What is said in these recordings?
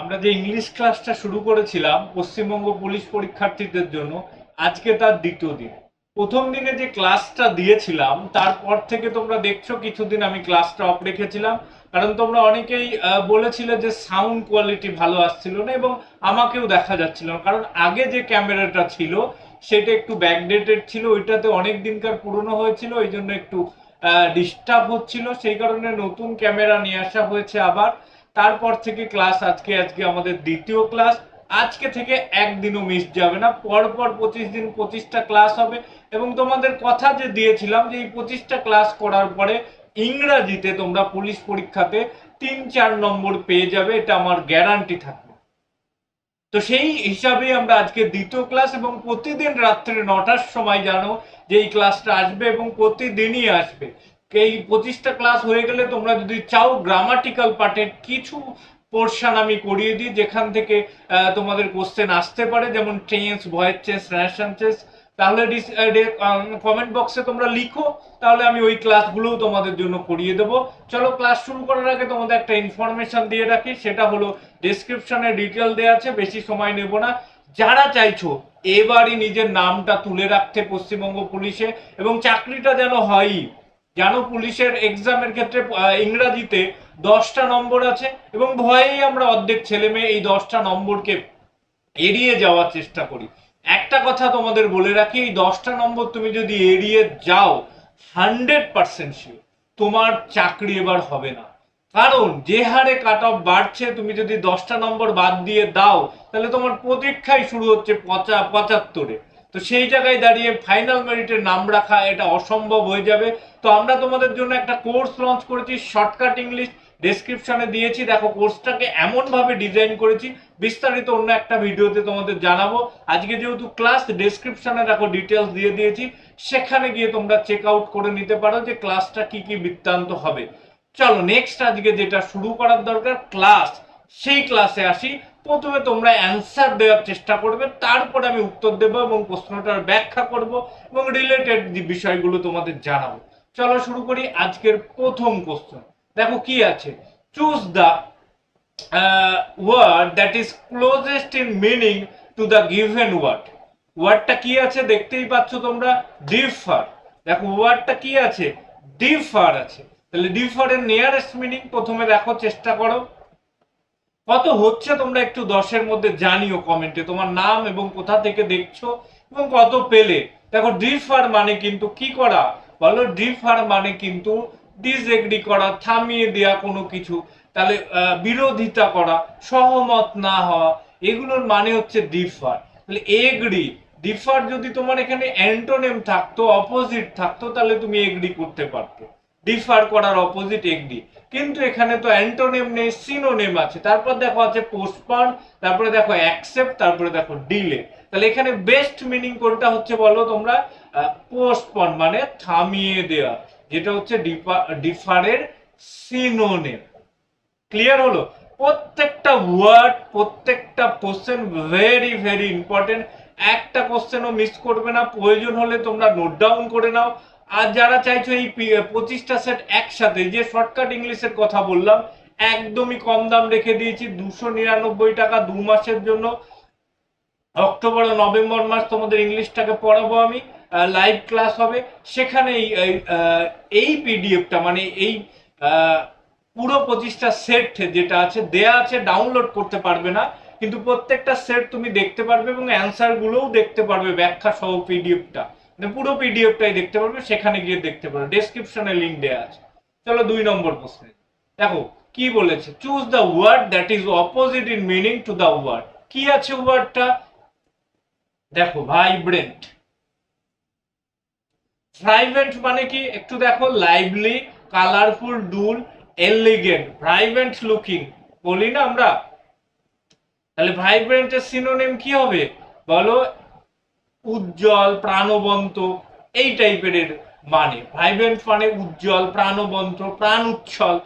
আমরা যে ইংলিশ ক্লাসটা শুরু করেছিলাম, পশ্চিমবঙ্গ পুলিশ পরীক্ষার্থীদের জন্য, আজকে তার দ্বিতীয় দিন। প্রথম দিনে যে ক্লাসটা দিয়েছিলাম, তারপর থেকে তোমরা দেখছ কিছুদিন আমি ক্লাসটা অফ রেখেছিলাম, কারণ তোমরা অনেকেই বলেছিলে যে সাউন্ড কোয়ালিটি ভালো আসছিল না এবং আমাকেও দেখা যাচ্ছিল না। কারণ আগে যে ক্যামেরাটা ছিল, সেটা একটু ব্যাকডেটেড ছিল, ওইটাতে অনেক দিনকার পুরনো হয়েছিল, ওই জন্য একটু ডিস্টার্ব হচ্ছিল। সেই কারণে নতুন ক্যামেরা নিয়ে আসা হয়েছে আবার। তারপর থেকে ক্লাস আজকে আজকে আমাদের দ্বিতীয় ক্লাস আজকে থেকে একদিনও মিস যাবে না। পর পর পঁচিশ দিন পঁচিশটা ক্লাস হবে। এবং তোমাদের কথা যে দিয়েছিলাম যে এই পঁচিশটা ক্লাস করার পরে ইংরাজিতে তোমরা পুলিশ পরীক্ষাতে তিন চার নম্বর পেয়ে যাবে, এটা আমার গ্যারান্টি থাকবে। তো সেই হিসাবে আমরা আজকে দ্বিতীয় ক্লাস এবং প্রতিদিন রাত্রে নটার সময় জানো যে এই ক্লাসটা আসবে এবং প্রতিদিনই আসবে। এই পঁচিশটা ক্লাস হয়ে গেলে তোমরা যদি চাও গ্রামাটিক্যাল পার্টের কিছু পোর্শন আমি করিয়ে দিই, যেখান থেকে তোমাদের কোশ্চেন আসতে পারে, যেমন tense voice change nation change তাহলে কমেন্ট বক্সে তোমরা লিখো, তাহলে আমি ওই ক্লাসগুলোও তোমাদের জন্য করিয়ে দেবো। চলো ক্লাস শুরু করার আগে তোমাদের একটা ইনফরমেশন দিয়ে রাখি, সেটা হলো ডেসক্রিপশনে ডিটেল দেওয়া আছে, বেশি সময় নেব না। যারা চাইছো, এবারই নিজের নামটা তুলে রাখতে পশ্চিমবঙ্গ পুলিশে, এবং চাকরিটা যেন হয়ই জানো পুলিশের এক্সামের ক্ষেত্রে ইংরাজিতে দশটা নম্বর আছে এবং ভয়েই আমরা অর্ধেক ছেলে মেয়ে এই দশটা নম্বরকে এড়িয়ে যাওয়ার চেষ্টা করি। একটা কথা তোমাদের বলে রাখি, এই দশটা নম্বর তুমি যদি এড়িয়ে যাও হান্ড্রেড পার্সেন্ট শিওর তোমার চাকরি এবার হবে না। কারণ যে হারে কাট অফ বাড়ছে, তুমি যদি দশটা নম্বর বাদ দিয়ে দাও, তাহলে তোমার পরীক্ষাই শুরু হচ্ছে পঁচা, পঁচাত্তরে। তো সেই জায়গায় দাঁড়িয়ে ফাইনাল মেরিটের নাম রাখা, এটা অসম্ভব হয়ে যাবে। তো আমরা তোমাদের জন্য একটা কোর্স লঞ্চ করেছি শর্টকাট ইংলিশ ডেসক্রিপশনে দিয়েছি। দেখো, কোর্সটাকে এমন ভাবে ডিজাইন করেছি, বিস্তারিত অন্য একটা ভিডিওতে তোমাদের জানাব। আজকে যেহেতু ক্লাস ডেসক্রিপশনে দেখো ডিটেলস দিয়ে দিয়েছি, সেখানে গিয়ে তোমরা চেক আউট করে নিতে পারো যে ক্লাসটা কি কি বৃত্তান্ত হবে। চলো নেক্সট আজকে যেটা শুরু করার দরকার ক্লাস সেই ক্লাসে আসি। প্রথমে তোমরা অ্যান্সার দেওয়ার চেষ্টা করবে, তারপরে আমি উত্তর দেব এবং প্রশ্নটার ব্যাখ্যা করব এবং রিলেটেড বিষয়গুলো তোমাদের জানাব। চলো শুরু করি আজকের প্রথম কোশ্চেন দেখো কি আছে? Choose the word that is closest in meaning to the given word ওয়ার্ডটা কি আছে দেখতেই পাচ্ছ তোমরা? ডিফার দেখো ওয়ার্ডটা কি আছে? ডিফার আছে। তাহলে ডিফার এর নিয়ারেস্ট মিনিং প্রথমে দেখো, চেষ্টা করো। কত হচ্ছে তোমরা একটু দশের মধ্যে জানিও কমেন্টে তোমার নাম এবং কোথা থেকে দেখছ এবং কত পেলে। দেখো ডিফার মানে কিন্তু কি করা? বলো ডিফার মানে কিন্তু ডিসএগ্রি করা, থামিয়ে দেয়া কোনো কিছু। তাহলে বিরোধিতা করা, সহমত না হওয়া, এগুলোর মানে হচ্ছে ডিফার তাহলে এগ্রি ডিফার যদি তোমার এখানে অ্যান্টোনেম থাকতো অপোজিট থাকতো, তাহলে তুমি এগ্রি করতে পারতে। ডিফার করার অপোজিট এগ্রি কিন্তু এখানে তো অ্যান্টোনেম নেই সিনোনেম আছে। তারপর দেখো আছে পোস্টপন তারপরে দেখো অ্যাকসেপ্ট তারপরে দেখো ডিলে তাহলে এখানে বেস্ট মিনিং কোনটা হচ্ছে বলো তোমরা? পোস্টপন মানে থামিয়ে দেওয়া, যেটা হচ্ছে ডিফারের সিনোনেম ক্লিয়ার হলো? প্রত্যেকটা ওয়ার্ড প্রত্যেকটা কোশ্চেন ভেরি ভেরি ইম্পর্টেন্ট একটা কোশ্চেনও মিস করবে না, প্রয়োজন হলে তোমরা নোট ডাউন করে নাও। আর যারা চাইছো এই পঁচিশটা সেট একসাথে, যে শর্টকাট ইংলিশের কথা বললাম, একদমই কম দাম রেখে দিয়েছি, দুশো নিরানব্বই টাকা দু মাসের জন্য। অক্টোবর ও নভেম্বর মাস তোমাদের ইংলিশটাকে পড়াবো আমি। লাইভ ক্লাস হবে। সেখানে এই- পিডিএফটা মানে এই পুরো পঁচিশটা সেট যেটা আছে, দেয়া আছে ডাউনলোড করতে পারবে না। কিন্তু প্রত্যেকটা সেট তুমি দেখতে পারবে এবং অ্যান্সার গুলোও দেখতে পারবে, ব্যাখ্যা সহ পিডিএফটা মানে পুরো পিডিএফটাই দেখতে পারবে, সেখানে গিয়ে দেখতে পারবে। ডেসক্রিপশনে লিংক দেওয়া আছে। চলো দুই নম্বর প্রশ্নে। দেখো, কি বলেছে? Choose the word that is opposite in meaning to the word কি আছে ওয়ার্ডটা দেখো ভাইব্রেন্ট ভাইব্রেন্ট মানে কি? একটু দেখো lively colourful dull elegant vibrant looking বলি না আমরা? তাহলে ভাইব্রেন্টের সিনোনিম কি হবে? বলো, উজ্জ্বল, প্রাণবন্ত, এই টাইপের মানে। ভাইব্রেন্ট মানে উজ্জ্বল, প্রাণবন্ত, প্রাণ উচ্ছল,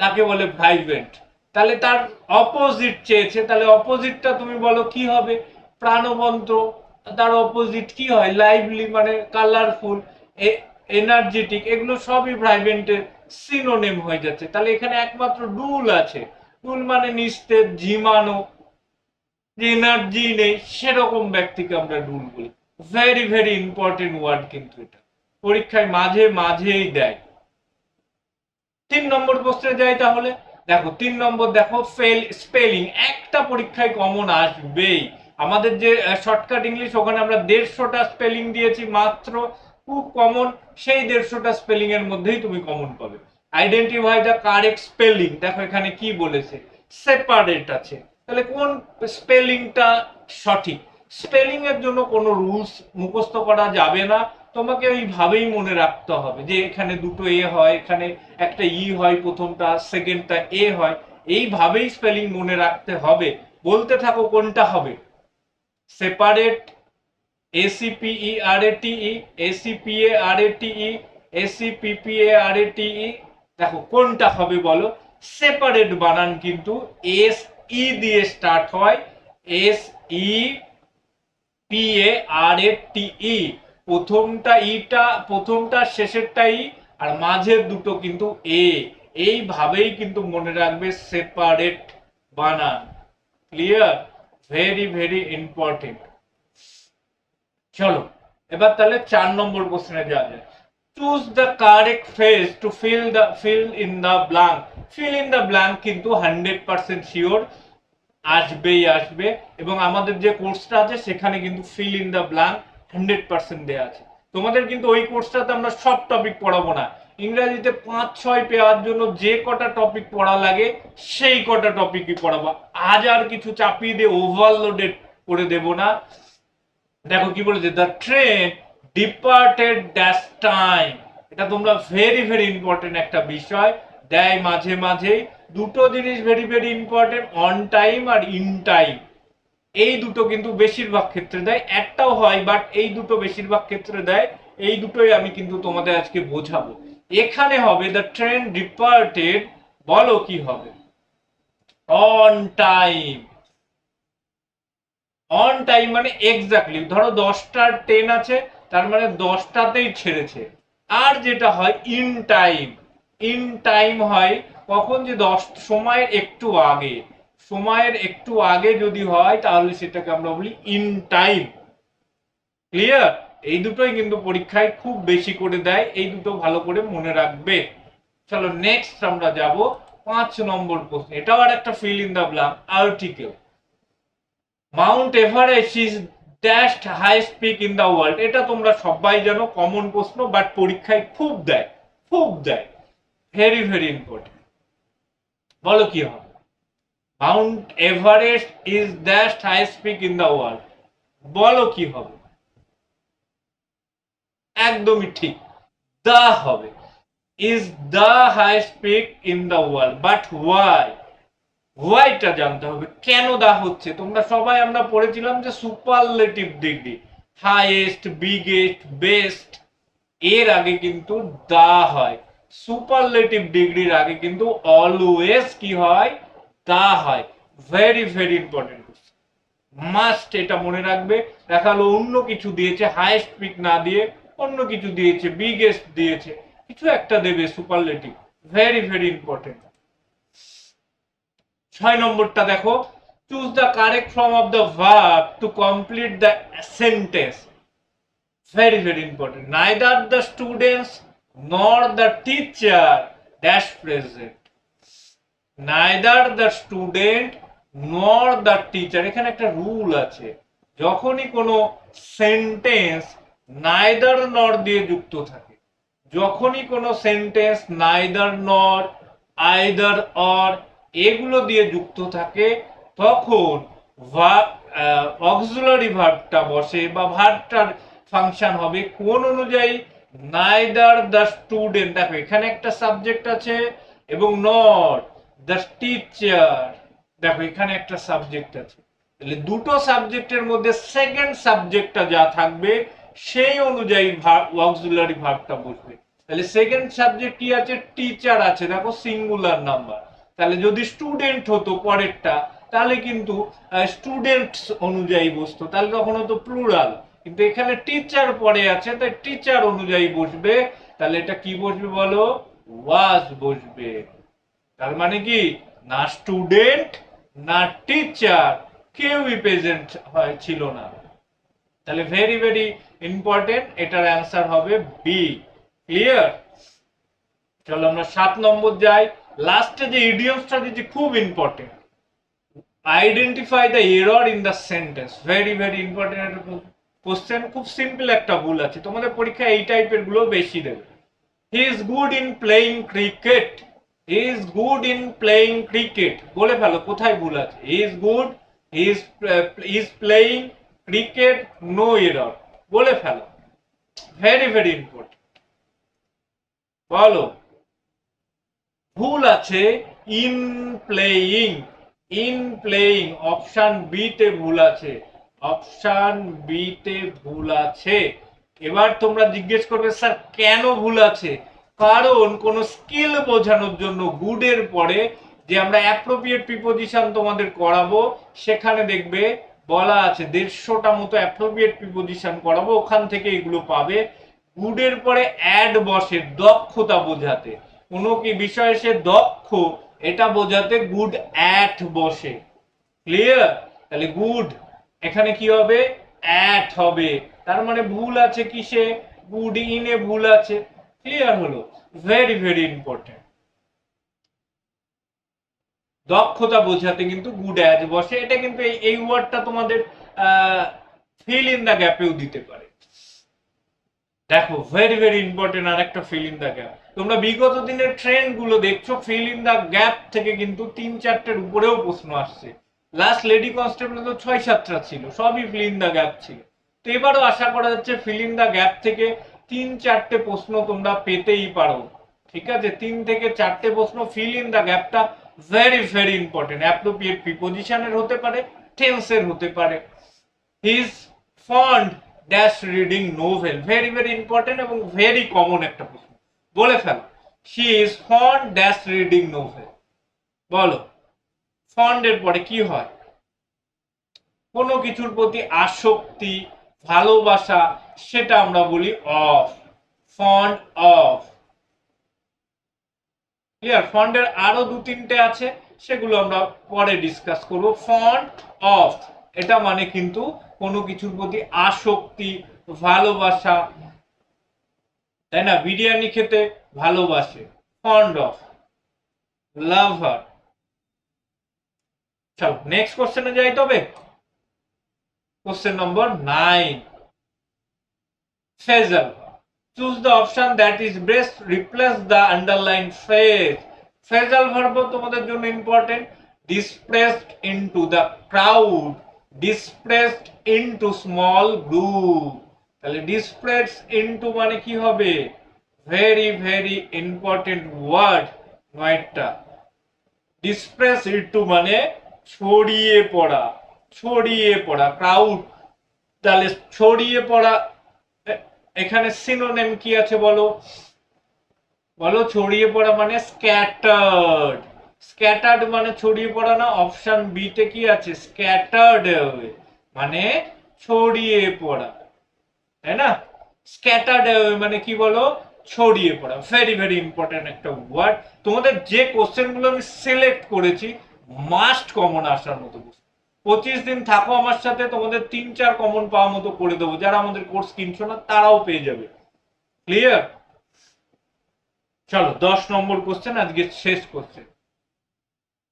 তাকে বলে ভাইব্রেন্ট তাহলে তার অপোজিট চেয়েছে, তাহলে অপোজিটটা তুমি বলো কি হবে? প্রাণবন্ত, তার অপোজিট কি হয়? লাইভলি মানে কালারফুল এনার্জেটিক এগুলো সবই ভাইব্রেন্টের সিনোনেম হয়ে যাচ্ছে। তাহলে এখানে একমাত্র ডুল আছে। ডুল মানে নিস্তেজ, ঝিমানো, যে এনার্জি নেই, সেরকম ব্যক্তিকে আমরা ডুল বলি। ভেরি ভেরি ইম্পর্টেন্ট ওয়ার্ড কিন্তু এটা। পরীক্ষায় মাঝে মাঝেই দেয়। তিন নম্বর প্রশ্নে যাই তাহলে। দেখো, তিন নম্বর দেখো ফেল স্পেলিং একটা পরীক্ষায় কমন আসবেই। আমাদের যে শর্টকাট ইংলিশ ওখানে আমরা দেড়শোটা স্পেলিং দিয়েছি মাত্র। খুব কমন সেই দেড়শোটা স্পেলিং এর মধ্যেই তুমি কমন পাবে। আইডেন্টিফাই দ্য কারেক্ট স্পেলিং দেখো এখানে কি বলেছে সেপারেট আছে। তাহলে কোন স্পেলিংটা সঠিক? স্পেলিং এর জন্য কোনো রুলস মুখস্থ করা যাবে না। তোমাকে ওইভাবেই মনে রাখতে হবে যে এখানে দুটো এ হয়, এখানে একটা ই হয়, প্রথমটা সেকেন্ডটা এ হয়। এইভাবেই স্পেলিং মনে রাখতে হবে। বলতে থাকো কোনটা হবে। সেপারেট এসিপিই আর এ টিই এসিপিএ আর এ টিই এসিপিপিএ আর এ টিই দেখো, কোনটা হবে বলো? সেপারেট বানান কিন্তু এস ই দিয়ে স্টার্ট হয়। S E P A R A T E প্রথমটা ইটা প্রথমটা, শেষেরটা ই আর মাঝের দুটো কিন্তু এ এইভাবেই কিন্তু মনে রাখবে সেপারেট বানান। ক্লিয়ার ভেরি ভেরি ইম্পর্টেন্ট চলো, এবার তাহলে চার নম্বর কোশ্চেনে যাওয়া যায় choose the correct phrase to fill the fill in the blank fill in the blank কিন্তু হান্ড্রেড পার্সেন্ট শিওর আসবেই আসবে এবং আমাদের যে কোর্সটা আছে সেখানে কিন্তু fill in the blank hundred percent দেওয়া আছে। তোমাদের কিন্তু ওই কোর্সটাতে আমরা সব টপিক পড়াবো না। ইংরেজিতে পাঁচ, ছয় পেয়ার জন্য যে কটা টপিক পড়া লাগে সেই কটা টপিকই পড়াবো। আজ আর কিছু চাপিয়ে দিয়ে ওভারলোডেড করে দেব না। দেখো কি বলেছে? The train departed dash time এটা তোমরা ভেরি ভেরি ইম্পর্টেন্ট একটা বিষয়। দেয় মাঝে মাঝে দুটো জিনিস very very important on time R in time এই দুটো কিন্তু বেশিরভাগ ক্ষেত্রে দেয়, একটাও হয় বাট এই দুটো বেশিরভাগ ক্ষেত্রে দেয়। এই দুটোই আমি কিন্তু তোমাদের আজকে বোঝাবো। এখানে হবে দ্য ট্রেন ডিপার্টেড বলো কি হবে? অন টাইম অন টাইম মানে এক্স্যাক্টলি ধরো দশটার ট্রেন আছে, তার মানে দশটাতেই ছেড়েছে। আর যেটা হয় ইন টাইম ইন টাইম হয় কখন যে দশ, সময়ের একটু আগে। সময়ের একটু আগে যদি হয়, তাহলে সেটাকে আমরা বলি ইন টাইম ক্লিয়ার এই দুটোই কিন্তু পরীক্ষায় খুব বেশি করে দেয়, এই দুটো ভালো করে মনে রাখবে। চলো নেক্সট আমরা যাব, পাঁচ নম্বর প্রশ্ন। এটাও আর একটা fill in the blank article Mount Everest is dashed highest peak in the world এটা তোমরা সবাই জানো কমন প্রশ্ন বাট পরীক্ষায় খুব দেয় খুব দেয়। ভেরি ভেরি ইম্পর্টেন্ট বলো কি হবে? Mount Everest is dashed highest peak in the world বলো কি হবে? একদমই ঠিক। দা হবে। Is the highest peak in the world but why হোয়াইটটা জানতে হবে। কেন দা হচ্ছে? তোমরা সবাই আমরা পড়েছিলাম যে superlative degree highest biggest best এর আগে কিন্তু দা হয়। সুপারলেটিভ ডিগ্রির আগে কিন্তু অলওয়েজ কি হয়? দা হয়। ভেরি ভেরি ইম্পর্টেন্ট মাস্ট এটা মনে রাখবে। দেখাল, অন্য কিছু দিয়েছে হাইয়েস্ট পিক না দিয়ে, অন্য কিছু দিয়েছে বিগেস্ট দিয়েছে। কিছু একটা দেবে সুপারলেটিভ ভেরি ভেরি ইম্পর্টেন্ট ছয় নম্বরটা দেখো। Choose the correct form of the verb to complete the sentence very very important neither the students nor the teacher dash present neither the student nor the teacher এখানে একটা rule আছে। যখনই কোনো sentence neither নর দিয়ে যুক্ত থাকে, যখনই কোনো sentence neither nor either or এগুলো দিয়ে যুক্ত থাকে, তখন অক্সিলারি ভার্বটা বসে বা ভার্বটার ফাংশন হবে কোন অনুযায়ী নাইদার দ্য স্টুডেন্ট দেখো এখানে একটা সাবজেক্ট আছে এবং নট দ্য টিচার দেখো এখানে একটা সাবজেক্ট আছে। তাহলে দুটো সাবজেক্টের মধ্যে সেকেন্ড সাবজেক্টটা যা থাকবে, সেই অনুযায়ী অক্সিলারি ভার্বটা বসবে। তাহলে সেকেন্ড সাবজেক্ট কি আছে? টিচার আছে, দেখো সিঙ্গুলার নাম্বার তাহলে যদি স্টুডেন্ট হতো পরেরটা, তাহলে কিন্তু স্টুডেন্ট অনুযায়ী বসতো, তাহলে তখন হতো প্লুরাল কিন্তু এখানে টিচার পরে আছে, তাই টিচার অনুযায়ী বসবে, তাহলে এটা কি বসবে বলো? ওয়াজ বসবে। তার মানে কি? না স্টুডেন্ট না টিচার কেউই প্রেজেন্ট ছিল না। তাহলে ভেরি ভেরি ইম্পর্টেন্ট এটার অ্যান্সার হবে বি ক্লিয়ার চলো আমরা সাত নম্বর যাই। লাস্টে যে ইডিয়মসটা দিচ্ছি খুব important identify the error in the sentence very very important একটা কোশ্চেন খুব সিম্পল একটা ভুল আছে। তোমাদের পরীক্ষা এই টাইপেরগুলো বেশি দেবে। He is good in playing cricket he is good in playing cricket বলে ফেলো, কোথায় ভুল আছে? He is good he is is playing cricket no error বলে ফেলো। ভেরি ভেরি ইম্পর্টেন্ট বলো। ভুল আছে in playing in playing option B তে ভুল আছে অপশন বি তে ভুল আছে। এবার তোমরা জিজ্ঞেস করবে, স্যার, কেন ভুল আছে? কারণ কোন স্কিল বোঝানোর জন্য গুডের পরে যে আমরা অ্যাপ্রোপ্রিয়েট প্রিপোজিশন তোমাদের করাবো, সেখানে দেখবে বলা আছে, দেড়শোটা মতো অ্যাপ্রোপ্রিয়েট প্রিপোজিশন করাবো, ওখান থেকে এগুলো পাবে। গুডের পরে অ্যাড বসে দক্ষতা বোঝাতে। কোনো কি বিষয়ে সে দক্ষ? এটা বোঝাতে গুড অ্যাট বসে। ক্লিয়ার তাহলে গুড এখানে কি হবে? অ্যাট হবে। তার মানে ভুল আছে কিসে? গুড ইনে ভুল আছে। ক্লিয়ার হলো? ভেরি ভেরি ইম্পর্টেন্ট দক্ষতা বোঝাতে কিন্তু গুড অ্যাজ বসে। এটা কিন্তু এই ওয়ার্ডটা তোমাদের ফিল ইন দ্য গ্যাপেও দিতে পারে। দেখো ভেরি ভেরি ইম্পর্টেন্ট আর একটা ফিল ইন দ্য গ্যাপ তোমরা বিগত দিনের ট্রেন্ডগুলো দেখছ ফিল ইন দ্য গ্যাপ থেকে কিন্তু তিন চারটের উপরেও প্রশ্ন আসছে। লাস্ট লেডি কনস্টেবল তো ছয়, সাতটা ছিল, সবই ফিল ইন দ্য গ্যাপ ছিল। তো এবারও আশা করা যাচ্ছে ফিল ইন দ্য গ্যাপ থেকে তিন চারটে প্রশ্ন তোমরা পেতেই পারো। ঠিক আছে? তিন থেকে চারটে প্রশ্ন ফিল ইন দ্য গ্যাপটা ভেরি ভেরি ইম্পর্টেন্ট অ্যাপ্রোপ্রিয়েট প্রিপোজিশনের হতে পারে টেন্সের হতে পারে। His fond dash reading novel very very important এবং ভেরি কমন একটা প্রশ্ন। বলে ফেলো she is fond dash reading novel বলো ফন্ডের পরে কি হয়? কোনো কিছুর প্রতি আসক্তি, ভালোবাসা, সেটা আমরা বলি অফ ফন্ড অফ ক্লিয়ার ফন্ডের আরও দু তিনটে আছে, সেগুলো আমরা পরে ডিসকাস করব। ফন্ড অফ এটা মানে কিন্তু কোনো কিছুর প্রতি আসক্তি, ভালোবাসা, তাই না? বিরিয়ানি খেতে ভালোবাসে fond of lover question number nine phrasal choose the option that is best replace the underline phrase phrasal verb তোমাদের জন্য important displaced into the crowd displaced into small group. তাহলে displaced into মানে কি হবে? ভেরি ভেরি ইম্পর্টেন্ট ওয়ার্ড নয়টা displaced into মানে ছড়িয়ে পড়া ছড়িয়ে পড়া ক্রাউড তাহলে ছড়িয়ে পড়া এখানে সিনোনেম কি আছে বলো? বলো ছড়িয়ে পড়া মানে স্ক্যাটার্ড স্ক্যাটার্ড মানে ছড়িয়ে পড়া না অপশন বি তে কি আছে? স্ক্যাটার্ড মানে ছড়িয়ে পড়া। তাই না? স্ক্যাটার্ড মানে কি বলো? ছড়িয়ে পড়া। ভেরি ভেরি ইম্পর্টেন্ট একটা ওয়ার্ড তোমাদের যে কোশ্চেনগুলো আমি সিলেক্ট করেছি মাস্ট কমন আসার মতো পঁচিশ দিন থাকো আমার সাথে, তোমাদের তিন, চার কমন পাওয়ার মতো করে দেবো। যারা আমাদের কোর্স কিনছো না, তারাও পেয়ে যাবে। ক্লিয়ার চলো, দশ নম্বর কোশ্চেন আজকে শেষ question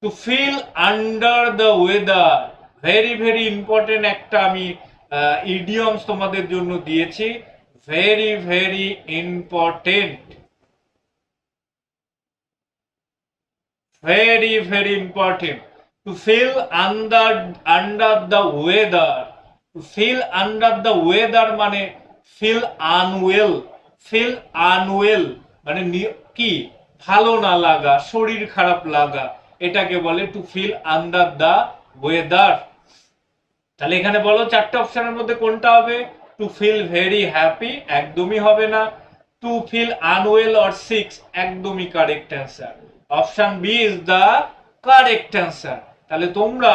to feel under the weather very very important একটা আমি ইডিয়মস তোমাদের জন্য দিয়েছি ভেরি ভেরি ইম্পর্টেন্ট very very important to feel under under the weather to feel under the weather মানে feel unwell feel unwell মানে কি ভালো না লাগা শরীর খারাপ লাগা এটাকে বলে to feel under the weather তাহলে এখানে বলো চারটে অপশনের মধ্যে কোনটা হবে? টু ফিল ভেরি হ্যাপি একদমই হবে না। To feel unwell or sick একদমই correct answer option B is the correct answer তাহলে তোমরা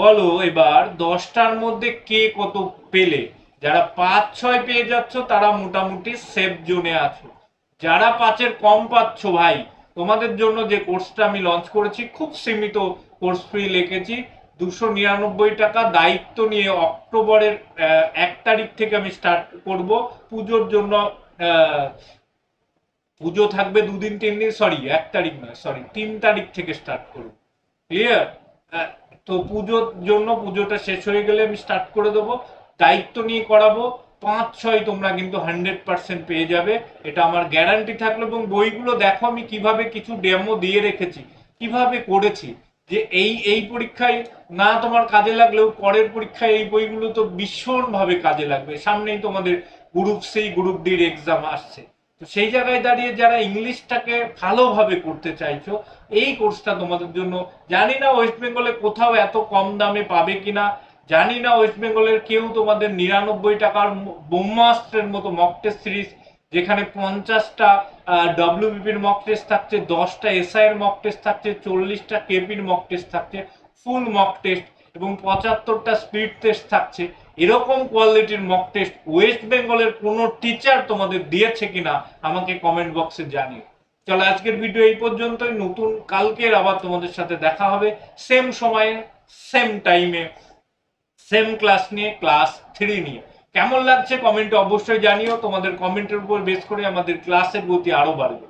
বলো এবার দশটার মধ্যে কে কত পেলে? যারা পাঁচ, ছয় পেয়ে যাচ্ছ তারা মোটামুটি সেফ জোনে আছো। যারা পাঁচের কম পাচ্ছ ভাই তোমাদের জন্য যে কোর্সটা আমি লঞ্চ করেছি, খুব সীমিত কোর্স ফি লিখেছি। দুশো নিরানব্বই টাকা দায়িত্ব নিয়ে অক্টোবরের এক তারিখ থেকে আমি স্টার্ট করব। পুজোর জন্য পুজো থাকবে দুদিন, তিন দিন সরি এক তারিখ নয় সরি তিন তারিখ থেকে স্টার্ট করব। ক্লিয়ার তো পুজোর জন্য পুজোটা শেষ হয়ে গেলে আমি স্টার্ট করে দেবো। দায়িত্ব নিয়ে করাবো। পাঁচ ছয় তোমরা কিন্তু হান্ড্রেড পার্সেন্ট পেয়ে যাবে। এটা আমার গ্যারান্টি থাকল এবং বইগুলো দেখো, আমি কীভাবে কিছু ডেমো দিয়ে রেখেছি, কীভাবে করেছি, যে এই এই পরীক্ষায় না তোমার কাজে লাগলেও পরের পরীক্ষায় এই বইগুলো তো ভীষণভাবে কাজে লাগবে। সামনেই তোমাদের গ্রুপ সি গ্রুপ ডির এক্সাম আসছে। তো সেই জায়গায় দাঁড়িয়ে যারা ইংলিশটাকে ভালোভাবে করতে চাইছো, এই কোর্সটা তোমাদের জন্য, জানি না ওয়েস্ট বেঙ্গলে কোথাও এত কম দামে পাবে কিনা জানি না ওয়েস্ট বেঙ্গলের কেউ তোমাদের নিরানব্বই টাকার ব্রহ্মাস্ত্রের মতো মক টেস্ট সিরিজ যেখানে পঞ্চাশটা ডব্লিউবিপির মক টেস্ট থাকছে, দশটা এসআই এর মক টেস্ট থাকছে, চল্লিশটা কেপির মক টেস্ট থাকছে ফুল মক টেস্ট এবং পঁচাত্তরটা স্পিড টেস্ট থাকছে। এরকম কোয়ালিটির মক টেস্ট ওয়েস্ট বেঙ্গলের কোনো টিচার তোমাদের দিয়েছে কিনা আমাকে কমেন্ট বক্সে জানিও। চলো, আজকের ভিডিও এই পর্যন্তই। নতুন কালকের আবার তোমাদের সাথে দেখা হবে। সেম সময়ে সেম টাইমে সেম ক্লাস নিয়ে ক্লাস থ্রি নিয়ে। কেমন লাগছে কমেন্টে অবশ্যই জানিও। তোমাদের কমেন্টের উপর বেস করে আমাদের ক্লাসের গতি আরও বাড়বে।